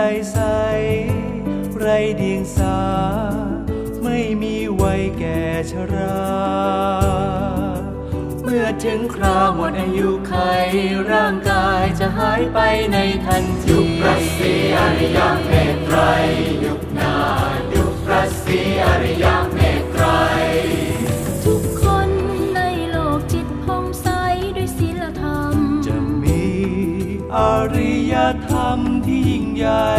ใจใส ไรเดียงสา ไม่มีวัยแก่ชรา เมื่อถึงคราวหมดอายุไขร่างกายจะหายไปในทันที ยุคพระศรีอริยเมตไตรยุคนายุคพระศรีอริย ริยธรรมที่ยิ่งใหญ่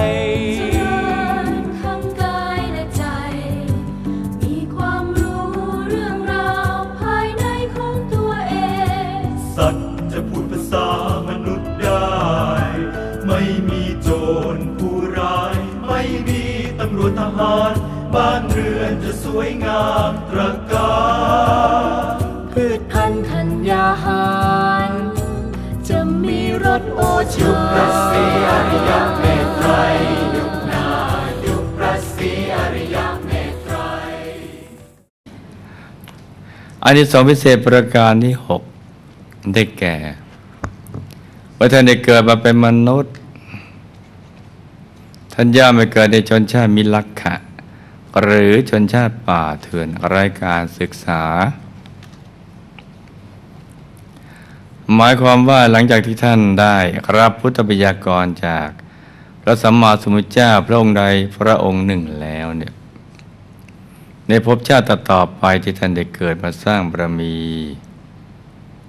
เจริญทั้งกายและใจมีความรู้เรื่องราวภายในของตัวเองสัตว์จะพูดภาษามนุษย์ได้ ไม่มีโจรผู้ร้าย ไม่มีตำรวจทหาร บ้านเรือนจะสวยงามตระการพืช มีรสโอชาพระศรีอริยเมตไตรยุคนายุคพระศรีอริยเมตไตรอันนี้สองพิเศษประการที่หกได้แก่ว่าท่านได้เกิดมาเป็นมนุษย์ ท่านย่าไม่เกิดในชนชาติมิลักขะ หรือชนชาติป่าเถื่อนไร้การศึกษา หมายความว่าหลังจากที่ท่านได้รับพุทธบัญญากรจาก พระสัมมาสัมพุทธเจ้าพระองค์ใดพระองค์หนึ่งแล้วเนี่ยในภพชาติต่อไปที่ท่านได้เกิดมาสร้างบารมี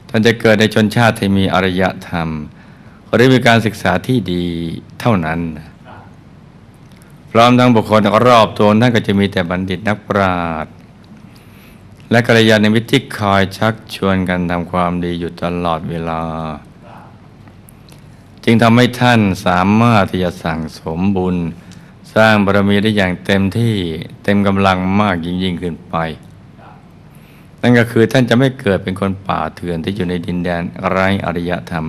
ท่านจะเกิดในชนชาติที่มีอารยธรรมหรือมีการศึกษาที่ดีเท่านั้น พร้อมทั้งบุคคลรอบตัวท่านก็จะมีแต่บัณฑิตนักปราชญ์ และกัลยาณมิตรที่คอยชักชวนกันทำความดีอยู่ตลอดเวลา จึงทำให้ท่านสามารถที่จะสั่งสมบุญ สร้างบารมีได้อย่างเต็มที่เต็มกำลังมากยิ่งยิ่งขึ้นไป นั่นก็คือท่านจะไม่เกิดเป็นคนป่าเถื่อนที่อยู่ในดินแดนไร้อริยธรรม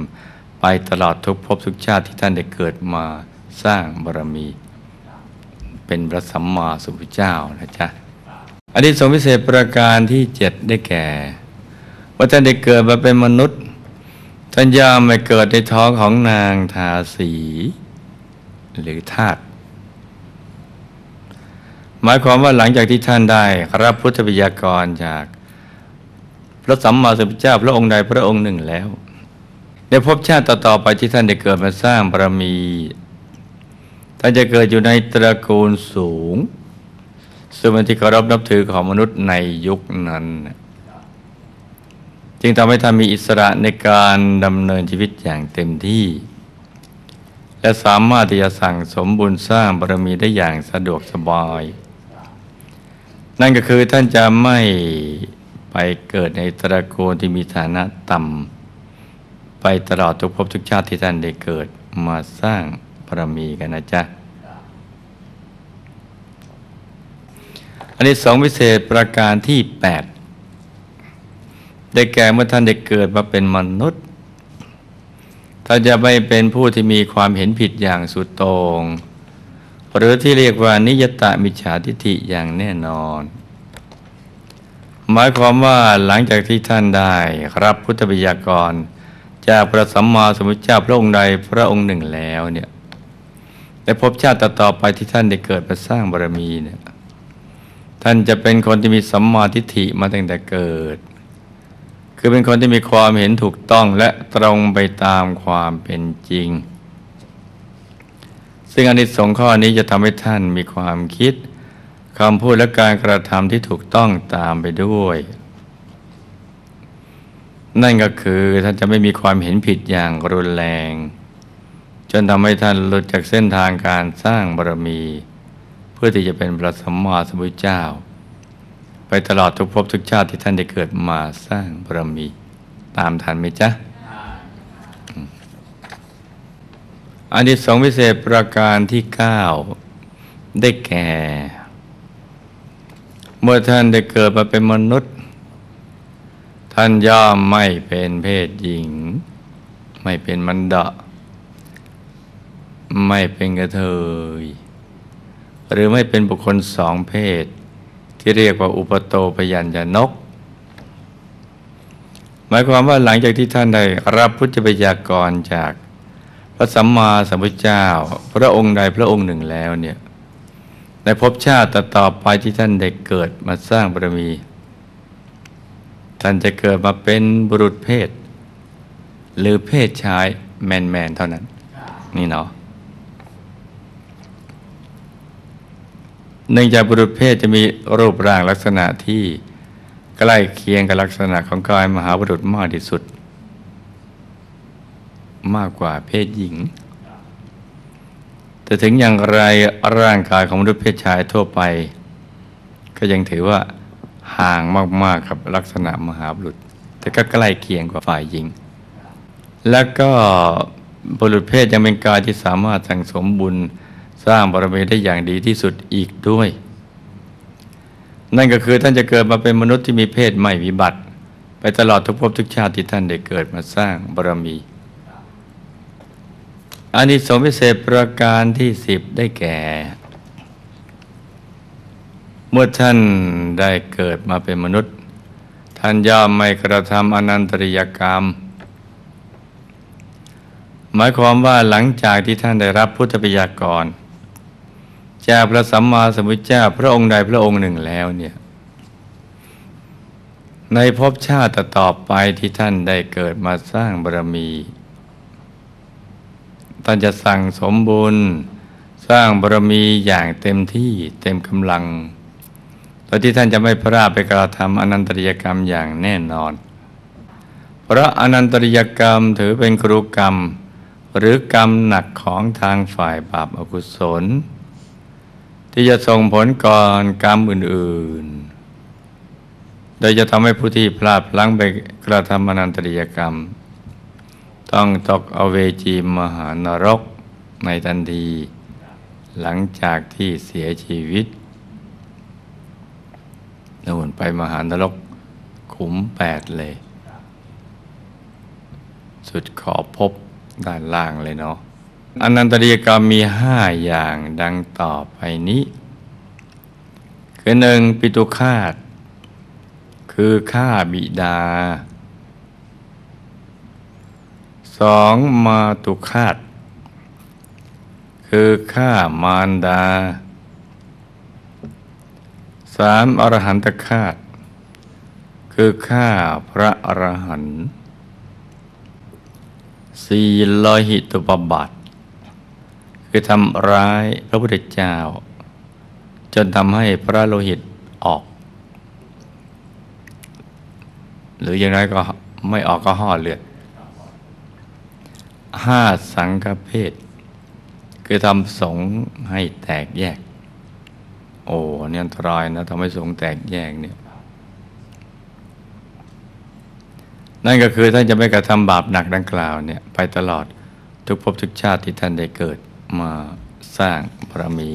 ไปตลอดทุกภพทุกชาติที่ท่านได้เกิดมาสร้างบารมี เป็นพระสัมมาสัมพุทธเจ้านะจ๊ะ อันนี้สงส์พิเศษประการที่เจ็ดได้แก่ ว่าท่านได้เกิดมาเป็นมนุษย์ ท่านย่อมไม่เกิดในท้องของนางทาสี หรือทาสหมายความว่าหลังจากที่ท่านได้รับพุทธบิยากรจากพระสัมมาสัมพุทธเจ้าพระองค์ใดพระองค์หนึ่งแล้ว ในภพชาติต่อๆไปที่ท่านได้เกิดมาสร้างบารมีท่านจะเกิดอยู่ในตระกูลสูง ซึ่งเป็นที่เคารพนับถือของมนุษย์ในยุคนั้น จึงทำให้ท่านมีอิสระในการดำเนินชีวิตอย่างเต็มที่ และสามารถที่จะสั่งสมบุญสร้างบารมีได้อย่างสะดวกสบาย นั่นก็คือท่านจะไม่ไปเกิดในตระกูลที่มีฐานะต่ำไปตลอดทุกภพทุกชาติที่ท่านได้เกิดมาสร้างบารมีกันนะจ๊ะ อั นนี้สองพิเศษประการที่ 8 ได้แก่เมื่อท่านได้เกิดมาเป็นมนุษย์ท่านจะไม่เป็นผู้ที่มีความเห็นผิดอย่างสุดโตง่งหรือที่เรียกว่านิยตะมิจฉาทิฏฐิอย่างแน่นอน หมายความว่าหลังจากที่ท่านได้รับพุทธบิยากร จากพระสัมมาสัมพุทธเจ้าพระองค์ใดพระองค์หนึ่งแล้วเนี่ยและพบชาติต่อไปที่ท่านได้เกิดมาสร้างบารมีเนี่ย ท่านจะเป็นคนที่มีสัมมาทิฏฐิมาตั้งแต่เกิด คือเป็นคนที่มีความเห็นถูกต้องและตรงไปตามความเป็นจริง ซึ่งอนิสงส์ข้อนี้จะทำให้ท่านมีความคิดคำพูดและการกระทำที่ถูกต้องตามไปด้วย นั่นก็คือท่านจะไม่มีความเห็นผิดอย่างรุนแรง จนทำให้ท่านหลุดจากเส้นทางการสร้างบารมี พื่อที่จะเป็นพระสัมมาสัมพุทธเจ้า ไปตลอดทุกภพทุกชาติที่ท่านได้เกิดมาสร้างบารมี ตามทันไหมจ๊ะอันที่สองพิเศษประการที่เก้าได้แก่ เมื่อท่านได้เกิดมาเป็นมนุษย์ ท่านย่อมไม่เป็นเพศหญิง ไม่เป็นมันดาไม่เป็นกระเทย หรือไม่เป็นบุคคลสองเพศ ที่เรียกว่าอุปโตปยัญญนก หมายความว่าหลังจากที่ท่านได้รับพุทธบัญญากรจากพระสัมมาสัมพุทธเจ้า พระองค์ใดพระองค์หนึ่งแล้วเนี่ยในภพชาติต่อไปที่ท่านได้เกิดมาสร้างบารมี ท่านจะเกิดมาเป็นบุรุษเพศ หรือเพศชายแมนแมนเท่านั้น นี่เนาะ เนื่องจากบุรุษเพศจะมีรูปร่างลักษณะที่ใกล้เคียงกับลักษณะของกายมหาบุรุษมากที่สุด มากกว่าเพศหญิง แต่ถึงอย่างไรร่างกายของมนุษย์เพศชายทั่วไป ก็ยังถือว่าห่างมากๆกับลักษณะมหาบุรุษ แต่ก็ใกล้เคียงกว่าฝ่ายหญิง แล้วก็บุรุษเพศยังเป็นกายที่สามารถสั่งสมบุญ สร้างบารมีได้อย่างดีที่สุดอีกด้วย นั่นก็คือท่านจะเกิดมาเป็นมนุษย์ที่มีเพศไม่วิบัติ ไปตลอดทุกภพทุกชาติที่ท่านได้เกิดมาสร้างบารมีอานิสงส์พิเศษประการที่สิบได้แก่ เมื่อท่านได้เกิดมาเป็นมนุษย์ ท่านย่อมไม่กระทำอนันตริยกรรม หมายความว่าหลังจากที่ท่านได้รับพุทธปิยากร จากพระสัมมาสัมพุทธเจ้าพระองค์ใดพระองค์หนึ่งแล้วเนี่ยในภพชาติต่อไปที่ท่านได้เกิดมาสร้างบารมี ท่านจะสั่งสมบุญสร้างบารมีอย่างเต็มที่เต็มกำลังโดยที่ท่านจะไม่พลาดไปกระทำอนันตริยกรรมอย่างแน่นอน เพราะอนันตริยกรรมถือเป็นครูกรรม หรือกรรมหนักของทางฝ่ายบาปอกุศล ที่จะส่งผลก่อนกรรมอื่น ๆ โดยจะทำให้ผู้ที่พลาดพลั้งไปกระทำอนันตริยกรรม ต้องตกเอเวจีมหานรกในทันที หลังจากที่เสียชีวิตนู่นไปมหานรกขุมแปดเลย สุดขอพบด้านล่างเลยเนาะ อนันตริยกรรมมีห้าอย่างดังต่อไปนี้ คือหนึ่งปิตุคาต คือฆ่าบิดาสองมาตุคาต คือฆ่ามารดาสามอรหันตคาต คือฆ่าพระอรหันต์สี่ลอยหิตุปบัติ คือทำร้ายพระพุทธเจ้า จนทำให้พระโลหิตออก หรืออย่างไรก็ไม่ออกก็ห่อเลือดห้าสังฆเพศคือทำสงให้แตกแยก โอ้เนี่ยอันตรายนะทำให้สงแตกแยกเนี่ยนั่นก็คือท่านจะไม่กระทำบาปหนักดังกล่าวเนี่ยไปตลอดทุกภพทุกชาติที่ท่านได้เกิด มาสร้างบารมี